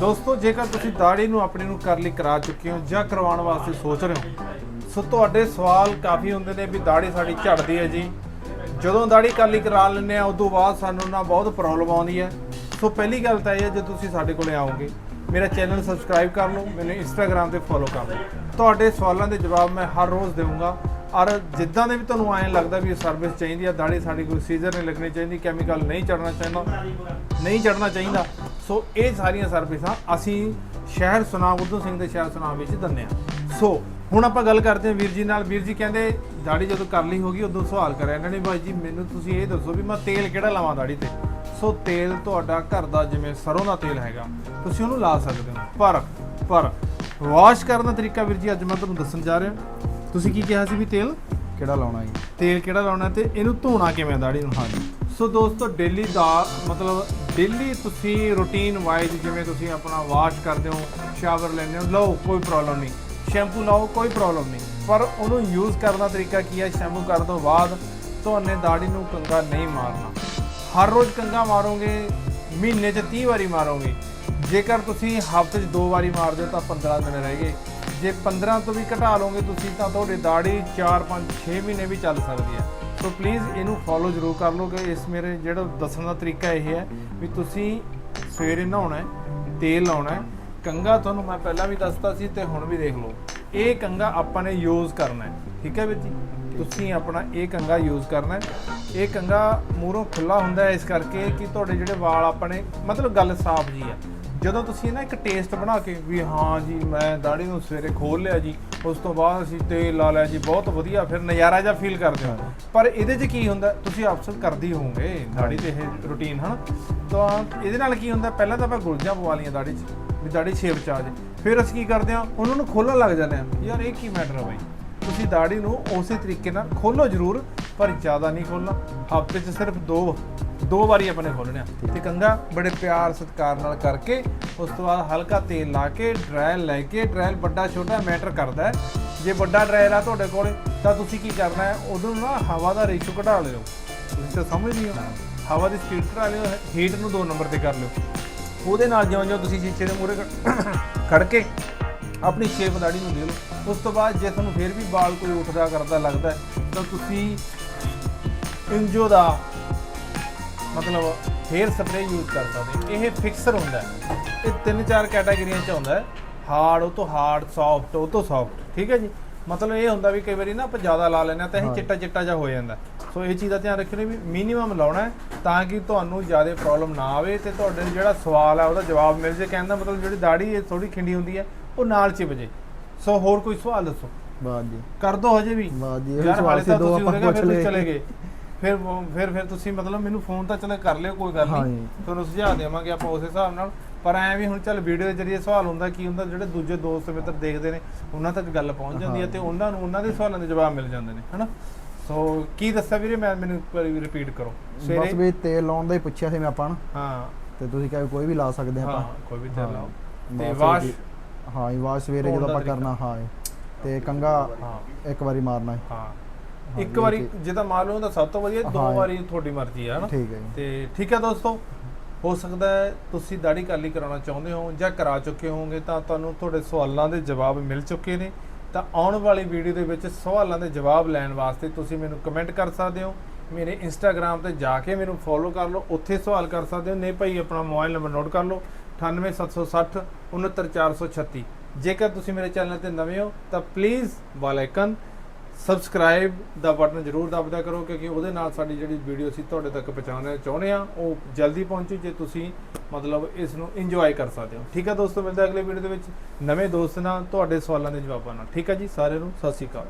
ਦੋਸਤੋ, ਜੇਕਰ ਤੁਸੀਂ ਦਾੜੀ ਨੂੰ ਆਪਣੇ ਨੂੰ ਕਰ ਲਈ ਕਰਾ ਚੁੱਕੇ ਹੋ ਜਾਂ ਕਰਵਾਉਣ ਵਾਸਤੇ ਸੋਚ ਰਹੇ ਹੋ, ਸੋ ਤੁਹਾਡੇ ਸਵਾਲ ਕਾਫੀ ਹੁੰਦੇ ਨੇ ਵੀ ਦਾੜੀ ਸਾਡੀ ਝੜਦੀ ਹੈ ਜੀ। ਜਦੋਂ ਦਾੜੀ ਕਰ ਲਈ ਕਰਾ ਲੈਂਦੇ ਆ ਉਦੋਂ ਬਾਅਦ ਸਾਨੂੰ ਨਾ ਬਹੁਤ ਪ੍ਰੋਬਲਮ ਆਉਂਦੀ ਹੈ। ਸੋ ਪਹਿਲੀ ਗੱਲ ਤਾਂ ਇਹ ਹੈ, ਜੇ ਤੁਸੀਂ ਸਾਡੇ ਕੋਲੇ ਆਓਗੇ, ਮੇਰਾ ਚੈਨਲ ਸਬਸਕ੍ਰਾਈਬ ਕਰ ਲਓ, ਮੈਨੂੰ ਇੰਸਟਾਗ੍ਰam ਤੇ ਫੋਲੋ ਕਰ ਲਓ। ਤੁਹਾਡੇ ਸਵਾਲਾਂ ਦੇ ਜਵਾਬ ਮੈਂ ਹਰ ਰੋਜ਼ ਦੇਵਾਂਗਾ। ਔਰ ਜਿੱਦਾਂ ਦੇ ਵੀ ਤੁਹਾਨੂੰ ਐਂ ਲੱਗਦਾ ਵੀ ਇਹ ਸਰਵਿਸ ਚਾਹੀਦੀ ਆ ਦਾੜੀ ਸਾਡੀ ਕੋਈ ਸੀਜ਼ਰ ਨਹੀਂ ਲੱਗਣੀ ਚਾਹੀਦੀ ਕੈਮੀਕਲ ਨਹੀਂ ਚੜਨਾ ਚਾਹੀਦਾ, ਨਹੀਂ ਚੜਨਾ ਚਾਹੀਦਾ। ਸੋ ਇਹ ਸਾਰੀਆਂ ਸਰਵਿਸਾਂ ਅਸੀਂ ਸ਼ਹਿਰ ਸੁਨਾਮ ਉਦੋਂ ਸਿੰਘ ਦੇ ਸ਼ਹਿਰ ਸੁਨਾਮ ਵਿੱਚ ਦਿੰਦੇ ਆ। ਸੋ ਹੁਣ ਆਪਾਂ ਗੱਲ ਕਰਦੇ ਹਾਂ ਵੀਰ ਜੀ ਨਾਲ। ਵੀਰ ਜੀ ਕਹਿੰਦੇ ਦਾੜੀ ਜਦੋਂ ਕਰ ਲਈ ਹੋਗੀ, ਉਦੋਂ ਸਵਾਲ ਕਰਿਆ। ਇਹਨਾਂ ਨੇ ਬਾਈ ਜੀ, ਮੈਨੂੰ ਤੁਸੀਂ ਇਹ ਦੱਸੋ ਵੀ ਮੈਂ ਤੇਲ ਕਿਹੜਾ ਲਾਵਾਂ ਦਾੜੀ ਤੇ? ਸੋ ਤੇਲ ਤੁਹਾਡਾ ਘਰ ਦਾ ਜਿਵੇਂ ਸਰੋਂ ਦਾ ਤੇਲ ਹੈਗਾ, ਤੁਸੀਂ ਉਹਨੂੰ ਲਾ ਸਕਦੇ ਹੋ। ਪਰ ਪਰ ਵਾਸ਼ ਕਰਨ ਦਾ ਤਰੀਕਾ ਵੀਰ ਜੀ, ਅੱਜ ਮੈਂ ਤੁਹਾਨੂੰ ਦੱਸਣ ਜਾ ਰਿਹਾ। ਤੁਸੀਂ ਕੀ ਕਿਹਾ ਸੀ ਵੀ ਤੇਲ? ਕਿਹੜਾ ਲਾਉਣਾ ਜੀ? ਤੇਲ ਕਿਹੜਾ ਲਾਉਣਾ ਤੇ ਇਹਨੂੰ ਧੋਣਾ ਕਿਵੇਂ ਦਾੜੀ ਨੂੰ? ਹਾਂਜੀ। ਸੋ ਦੋਸਤੋ ਡੇਲੀ ਦਾ ਮਤਲਬ ਡੇਲੀ ਤੁਸੀਂ ਰੂਟੀਨ ਵਾਈਜ਼ ਜਿਵੇਂ ਤੁਸੀਂ ਆਪਣਾ ਵਾਸ਼ ਕਰਦੇ ਹੋ ਸ਼ਾਵਰ ਲੈਂਦੇ ਹੋ ਲਓ ਕੋਈ ਪ੍ਰੋਬਲਮ ਨਹੀਂ। ਸ਼ੈਂਪੂ ਲਾਓ ਕੋਈ ਪ੍ਰੋਬਲਮ ਨਹੀਂ। ਪਰ ਉਹਨੂੰ ਯੂਜ਼ ਕਰਨ ਦਾ ਤਰੀਕਾ ਕੀ ਹੈ? ਸ਼ੈਂਪੂ ਕਰਨ ਤੋਂ ਬਾਅਦ ਤੁਹਾਨੇ ਦਾੜੀ ਨੂੰ ਕੰਗਾ ਨਹੀਂ ਮਾਰਨਾ। ਹਰ ਰੋਜ਼ ਕੰਗਾ ਮਾਰੋਗੇ ਮਹੀਨੇ 'ਚ 30 ਵਾਰੀ ਮਾਰੋਗੇ। ਜੇਕਰ ਤੁਸੀਂ ਹਫ਼ਤੇ 'ਚ ਦੋ ਵਾਰੀ ਮਾਰਦੇ ਹੋ ਤਾਂ 15 ਦਿਨ ਰਹਿ ਗਏ। ਜੇ 15 ਤੋਂ ਵੀ ਘਟਾ ਲਓਗੇ ਤੁਸੀਂ ਤਾਂ ਤੁਹਾਡੀ ਦਾੜੀ 4 5 6 ਮਹੀਨੇ ਵੀ ਚੱਲ ਸਕਦੀ ਹੈ। ਸੋ ਪਲੀਜ਼ ਇਹਨੂੰ ਫੋਲੋ ਜ਼ਰੂਰ ਕਰ ਲਓ ਕਿ ਇਸ ਮੇਰੇ ਜਿਹੜਾ ਦੱਸਣ ਦਾ ਤਰੀਕਾ ਇਹ ਹੈ ਵੀ ਤੁਸੀਂ ਸਵੇਰੇ ਨਹਾਉਣਾ ਤੇਲ ਲਾਉਣਾ ਹੈ। ਕੰਗਾ ਤੁਹਾਨੂੰ ਮੈਂ ਪਹਿਲਾਂ ਵੀ ਦੱਸਤਾ ਸੀ ਤੇ ਹੁਣ ਵੀ ਦੇਖ ਲਓ। ਇਹ ਕੰਗਾ ਆਪਾਂ ਨੇ ਯੂਜ਼ ਕਰਨਾ ਹੈ। ਠੀਕ ਹੈ ਵੀਰ ਜੀ? ਤੁਸੀਂ ਆਪਣਾ ਇਹ ਕੰਗਾ ਯੂਜ਼ ਕਰਨਾ ਹੈ। ਇਹ ਕੰਗਾ ਮੂਹਰੋਂ ਖੁੱਲਾ ਹੁੰਦਾ ਹੈ ਇਸ ਕਰਕੇ ਕਿ ਤੁਹਾਡੇ ਜਿਹੜੇ ਵਾਲ ਆਪਣੇ, ਮਤਲਬ ਗੱਲ ਸਾਫ਼ ਜੀ ਹੈ। ਜਦੋਂ ਤੁਸੀਂ ਨਾ ਇੱਕ ਟੇਸਟ ਬਣਾ ਕੇ ਵੀ ਹਾਂ ਜੀ, ਮੈਂ ਦਾੜੀ ਨੂੰ ਸਵੇਰੇ ਖੋਲ ਲਿਆ ਜੀ, ਉਸ ਤੋਂ ਬਾਅਦ ਅਸੀਂ ਤੇਲ ਲਾ ਲਿਆ ਜੀ, ਬਹੁਤ ਵਧੀਆ, ਫਿਰ ਨਜ਼ਾਰਾ ਜਿਹਾ ਫੀਲ ਕਰਦੇ ਹੋ। ਪਰ ਇਹਦੇ 'ਚ ਕੀ ਹੁੰਦਾ, ਤੁਸੀਂ ਅਕਸਰ ਕਰਦੀ ਹੀ ਹੋਵੋਗੇ ਦਾੜੀ ਤੇ ਇਹ ਰੁਟੀਨ ਹਨ? ਤਾਂ ਇਹਦੇ ਨਾਲ ਕੀ ਹੁੰਦਾ, ਪਹਿਲਾਂ ਤਾਂ ਆਪਾਂ ਗੁਲਜਾਂ ਪਵਾ ਲਈਆਂ ਦਾੜੀ 'ਚ, ਵੀ ਦਾੜੀ ਸ਼ੇਪ 'ਚ ਆ ਜੇ। ਫਿਰ ਅਸੀਂ ਕੀ ਕਰਦੇ ਹਾਂ, ਉਹਨਾਂ ਨੂੰ ਖੋਲਣ ਲੱਗ ਜਾਂਦੇ ਹਾਂ ਯਾਰ ਇਹ ਕੀ ਮੈਟਰ ਹੈ ਬਾਈ? ਤੁਸੀਂ ਦਾੜੀ ਨੂੰ ਉਸੇ ਤਰੀਕੇ ਨਾਲ ਖੋਲੋ ਜ਼ਰੂਰ, ਪਰ ਜ਼ਿਆਦਾ ਨਹੀਂ ਖੋਲਣਾ ਹਫ਼ਤੇ 'ਚ ਸਿਰਫ ਦੋ ਦੋ ਵਾਰੀ ਆਪਣੇ ਖੋਲਣੇ ਆ। ਤੇ ਕੰਗਾ ਬੜੇ ਪਿਆਰ ਸਤਿਕਾਰ ਨਾਲ ਕਰਕੇ, ਉਸ ਤੋਂ ਬਾਅਦ ਹਲਕਾ ਤੇਲ ਲਾ ਕੇ ਡਰਾਇਲ ਲੈ ਕੇ ਡਰਾਇਲ ਵੱਡਾ ਛੋਟਾ ਮੈਟਰ ਕਰਦਾ ਹੈ। ਜੇ ਵੱਡਾ ਡਰਾਇਲ ਆ ਤੁਹਾਡੇ ਕੋਲ, ਤਾਂ ਤੁਸੀਂ ਕੀ ਕਰਨਾ ਹੈ? ਉਦੋਂ ਨਾ ਹਵਾ ਦਾ ਰੇਸ਼ੋ ਘਟਾ ਲਿਓ। ਤੁਸੀਂ ਤਾਂ ਸਮਝ ਨਹੀਂ ਹੋ। ਹਵਾ ਦੀ ਸਪੀਡ ਘਟਾ ਲਿਓ ਹੀਟ ਨੂੰ ਦੋ ਨੰਬਰ ਤੇ ਕਰ ਲਿਓ। ਉਹਦੇ ਨਾਲ ਜਿਉਂ ਜਿਉਂ ਤੁਸੀਂ ਸ਼ੀਸ਼ੇ ਦੇ ਮੂਹਰੇ ਖੜ ਕੇ ਆਪਣੀ ਸ਼ੇਪ ਦਾੜੀ ਨੂੰ ਦੇ ਲਓ। ਉਸ ਤੋਂ ਬਾਅਦ ਜੇ ਤੁਹਾਨੂੰ ਫਿਰ ਵੀ ਵਾਲ ਕੋਈ ਉੱਠਦਾ ਕਰਦਾ ਲੱਗਦਾ ਤਾਂ ਤੁਸੀਂ ਇੰਜੋ ਦਾ ਮਤਲਬ ਹੇਅਰ ਸਪਰੇ ਯੂਜ਼ ਕਰ ਸਕਦੇ ਇਹ ਫਿਕਸਰ ਹੁੰਦਾ ਇਹ ਤਿੰਨ ਚਾਰ ਕੈਟਾਗਰੀਆਂ ਚ ਆਉਂਦਾ ਹੈ। ਹਾਰਡ ਉਹ ਤੋਂ ਹਾਰਡ ਸੌਫਟ ਉਹ ਤੋਂ ਸੌਫਟ ਠੀਕ ਹੈ ਜੀ? ਮਤਲਬ ਇਹ ਹੁੰਦਾ ਵੀ ਕਈ ਵਾਰੀ ਨਾ ਆਪਾਂ ਜ਼ਿਆਦਾ ਲਾ ਹਾਂ ਤਾਂ ਇਹ ਚਿੱਟਾ ਚਿੱਟਾ ਜਿਹਾ ਹੋ ਜਾਂਦਾ। ਸੋ ਇਹ ਚੀਜ਼ ਦਾ ਧਿਆਨ ਰੱਖਿਓ ਵੀ ਮਿਨੀਮਮ ਲਾਉਣਾ ਹੈ ਤਾਂ ਕਿ ਤੁਹਾਨੂੰ ਜ਼ਿਆਦਾ ਪ੍ਰੋਬਲਮ ਨਾ ਆਵੇ ਤੇ ਤੁਹਾਡੇ ਜਿਹੜਾ ਸਵਾਲ ਹੈ ਉਹਦਾ ਜਵਾਬ ਮਿਲ ਜੇ। ਕਹਿਣ ਦਾ ਮਤਲਬ ਜਿਹੜੀ ਦਾੜੀ ਇਹ ਥੋੜੀ ਖਿੰਡੀ ਹੁੰਦੀ ਹੈ ਉਹ ਨਾਲ ਚਿਪ ਜੇ ਸੋ ਹੋਰ ਕੋਈ ਸਵਾਲ ਦੱਸੋ? ਬਾਤ ਜੀ। ਕਰ ਦੋ ਹਜੇ ਵੀ। ਬਾਤ ਜੀ ਇਹ ਯਾਰ ਸਵਾਲ ਹਾਲੇ ਸੀ ਤਾਂ ਦੋ ਤੁਸੀਂ ਫਿਰ ਤੁਸੀਂ ਲਏ। ਚਲੇ ਗਏ। ਫਿਰ ਉਹ- ਫਿਰ ਫਿਰ ਤੁਸੀਂ ਮਤਲਬ ਮੈਨੂੰ ਫੋਨ ਤਾਂ ਚਲੇ ਕਰ ਲਿਓ ਕੋਈ ਗੱਲ ਹਾਂ ਨਹੀਂ। ਤੁਹਾਨੂੰ ਸੁਝਾਅ ਦੇਵਾਂਗੇ ਆਪਾਂ ਉਸ ਹਿਸਾਬ ਨਾਲ। ਪਰ ਐ ਵੀ ਹੁਣ ਚੱਲ ਵੀਡੀਓ ਦੇ ਜਰੀਏ ਸਵਾਲ ਹੁੰਦਾ ਕੀ ਹੁੰਦਾ ਜਿਹੜੇ ਦੂਜੇ ਦੋਸਤ ਮਿੱਤਰ ਦੇਖਦੇ ਨੇ ਉਹਨਾਂ ਤੱਕ ਗੱਲ ਪਹੁੰਚ ਜਾਂਦੀ ਹੈ ਹਾਂ। ਤੇ ਉਹਨਾਂ ਨੂੰ ਉਹਨਾਂ ਦੇ ਸਵਾਲਾਂ ਦੇ ਜਵਾਬ ਮਿਲ ਜਾਂਦੇ ਨੇ ਹਨਾ? ਸੋ ਕੀ ਦੱਸਿਆ ਵੀਰੇ ਮੈਂ ਮੈਨੂੰ ਇੱਕ ਵਾਰੀ ਰਿਪੀਟ ਕਰੋ। ਬਸ ਸਵੇਰੇ ਵੀ ਤੇਲ ਲਾਉਣ ਦਾ ਹੀ ਪੁੱਛਿਆ ਸੀ ਮੈਂ ਆਪਾਂ ਨੂੰ। ਹਾਂ। ਤੇ ਤੁਸੀਂ ਕਹੇ ਕੋਈ ਵੀ ਲਾ ਸਕਦੇ ਹਾਂ ਆਪਾਂ ਕੋਈ ਵੀ ਤੇਲ ਲਾਓ। ਤੇ ਬਸ ਵਾਸ਼ ਹਾਂ ਇਹ ਵਾਸ਼ ਸਵੇਰੇ ਜਦੋਂ ਦਾ ਆਪਾਂ ਤਰੀਕਾ। ਕਰਨਾ ਹਾਂ। ਤੇ ਕੰਗਾ ਹਾਂ। ਇੱਕ ਵਾਰੀ ਮਾਰਨਾ ਹੈ ਹਾਂ। ਹਾਂ, ਇੱਕ ਵਾਰੀ ਚੀਜ਼- ਜੇ ਤਾਂ ਮਾਰ ਲਓ ਤਾਂ ਸਭ ਤੋਂ ਵਧੀਆ ਦੋ। ਵਾਰੀ ਤੁਹਾਡੀ ਮਰਜ਼ੀ ਹੈ ਹਨਾ? ਠੀਕ ਹੈ ਜੀ। ਤੇ ਠੀਕ ਹੈ ਦੋਸਤੋ ਹੋ ਸਕਦਾ ਹੈ ਤੁਸੀਂ ਦਾੜੀ ਕਰਲੀ ਕਰਾਉਣਾ ਚਾਹੁੰਦੇ ਹੋ ਜਾਂ ਕਰਾ ਚੁੱਕੇ ਹੋਵੋਗੇ ਤਾਂ ਤੁਹਾਨੂੰ ਤੁਹਾਡੇ ਸਵਾਲਾਂ ਦੇ ਜਵਾਬ ਮਿਲ ਚੁੱਕੇ ਨੇ। ਤਾਂ ਆਉਣ ਵਾਲੀ ਵੀਡੀਓ ਦੇ ਵਿੱਚ ਸਵਾਲਾਂ ਦੇ ਜਵਾਬ ਲੈਣ ਵਾਸਤੇ ਤੁਸੀਂ ਮੈਨੂੰ ਕਮੈਂਟ ਕਰ ਸਕਦੇ ਹੋ। ਮੇਰੇ ਇੰਸਟਾਗ੍ਰam ਤੇ ਜਾ ਕੇ ਮੈਨੂੰ ਫੋਲੋ ਕਰ ਲਓ ਉੱਥੇ ਸਵਾਲ ਕਰ ਸਕਦੇ ਹੋ। ਨਹੀਂ ਭਾਈ ਆਪਣਾ ਮੋਬਾਈਲ ਨੰਬਰ ਨੋਟ ਕਰ ਲਓ 98760 69436 ਜੇਕਰ ਤੁਸੀਂ ਮੇਰੇ ਚੈਨਲ ਤੇ ਨਵੇਂ ਹੋ ਤਾਂ ਪਲੀਜ਼ ਬੈਲ ਆਈਕਨ ਸਬਸਕ੍ਰਾਈਬ ਦਾ ਬਟਨ ਜ਼ਰੂਰ ਦਬਦਾ ਕਰੋ, ਕਿਉਂਕਿ ਉਹਦੇ ਨਾਲ ਸਾਡੀ ਜਿਹੜੀ ਵੀਡੀਓ ਅਸੀਂ ਤੁਹਾਡੇ ਤੱਕ ਪਹੁੰਚਾਉਣਾ ਚਾਹੁੰਦੇ ਆ ਉਹ ਜਲਦੀ ਪਹੁੰਚੂ ਜੇ ਤੁਸੀਂ ਮਤਲਬ ਇਸ ਨੂੰ ਇੰਜੋਏ ਕਰ ਸਕਦੇ ਹੋ। ਠੀਕ ਹੈ ਦੋਸਤੋ, ਮਿਲਦੇ ਹਾਂ ਅਗਲੇ ਵੀਡੀਓ ਦੇ ਵਿੱਚ ਨਵੇਂ ਦੋਸਤ ਨਾਲ, ਤੁਹਾਡੇ ਸਵਾਲਾਂ ਦੇ ਜਵਾਬਾਂ ਨਾਲ। ਠੀਕ ਹੈ ਜੀ, ਸਾਰਿਆਂ ਨੂੰ ਸਤਿ ਸ਼੍ਰੀ ਅਕਾਲ।